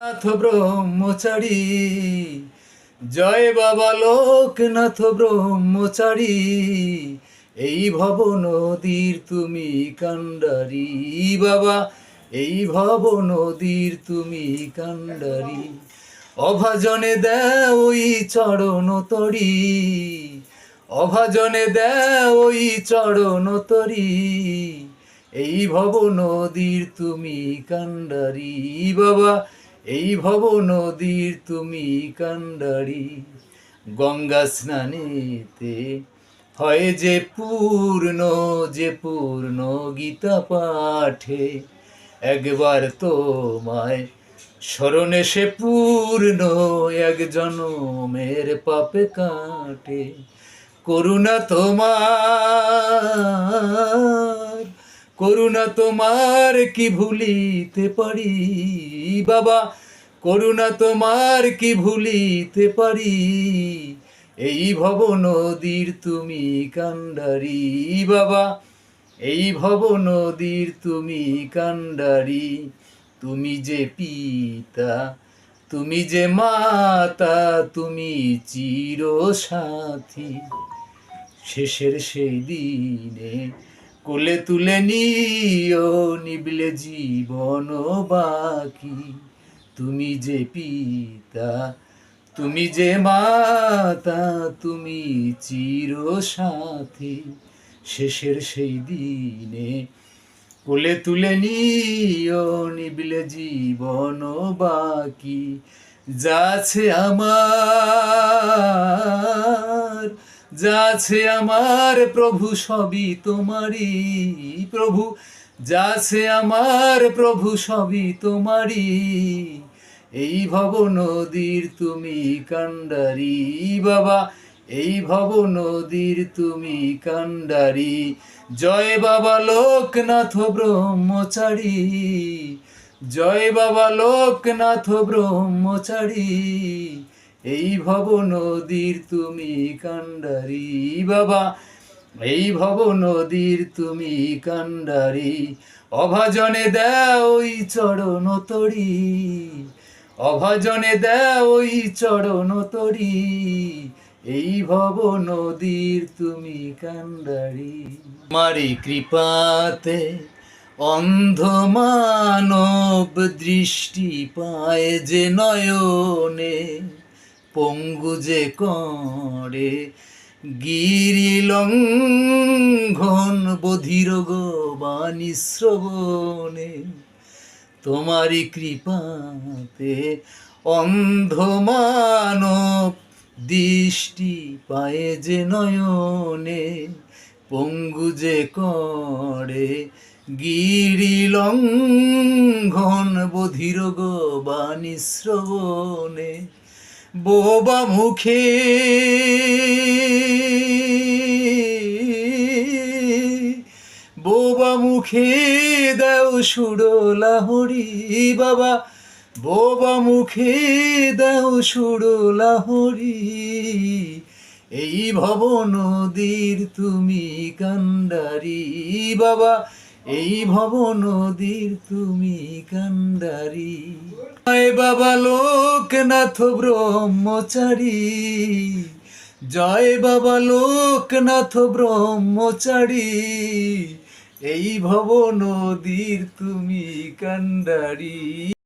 নাথ ব্রহ্মচারী। জয় বাবা লোকনাথ ব্রহ্মচারী। এই ভব নদীর তুমি কান্ডারি বাবা, এই ভব নদীর তুমি কান্ডারি অভাজনে ওই চরণ তরি, অভাজনে ওই চরণ তরি। এই ভব নদীর তুমি কান্ডারি বাবা এই ভব নদীর তুমি কান্ডারি, গঙ্গা স্নানেতে। হয় যে পূর্ণ যে পূর্ণ গীতা পাঠে। একবার তোমায় স্মরণে সে পূর্ণ, এক জনমের পাপে কাটে। করুণা তোমার করুণা তোমার কি ভুলিতে পারি, বাবা? করুণা তোমার কি ভুলিতে পারি? এই ভব নদীর তুমি কান্ডারি, বাবা। এই ভব নদীর তুমি কান্ডারি, তুমি যে পিতা, তুমি যে মাতা, তুমি চির সাথী শেষের সেই দিনে কোলে তুলে নিও নিবলে জীবন বাকি। তুমি যে পিতা, তুমি যে মাতা, তুমি চির সাথী। শেষের সেই দিনে কোলে তুলে নিও নিবিলে জীবন বাকি। যাচ্ছে আমার যাচ্ছে আমার প্রভু, সবই তোমারই। প্রভু যাচ্ছে আমার প্রভু, সবই তোমারই। এই ভব নদীর তুমি কান্ডারি বাবা, এই ভব নদীর তুমি কান্ডারি জয় বাবা লোকনাথ ব্রহ্মচারী, জয় বাবা লোকনাথ ব্রহ্মচারী। এই ভব নদীর তুমি কান্ডারি বাবা। এই ভব নদীর তুমি কান্ডারি অভাজনে দেও ওই চরণ তরি। অভাজনে দেও ওই চরণ তরি। এই ভব নদীর তুমি কান্ডারি মারি কৃপাতে অন্ধ মানব দৃষ্টি পায় যে নয়নে। পঙ্গু যে করে গিরি লঙ্ঘন বধির বাণী শ্রবণে, তোমারই কৃপাতে অন্ধ মানব দৃষ্টি পায়ে যে নয়নে, পঙ্গু যে করে গিরি লঙ্ঘন বধির বাণী শ্রবণে বোবা মুখে। বোবা মুখে দাও সুড়লা হরি বাবা। বোবা মুখে দাও সুড়লা হরি এই ভব নদীর তুমি কান্ডারি বাবা। এই ভব নদীর তুমি কান্দারি। জয় বাবা লোকনাথ ব্রহ্মচারী। জয় বাবা লোকনাথ ব্রহ্মচারী। এই ভব নদীর তুমি কান্ডারি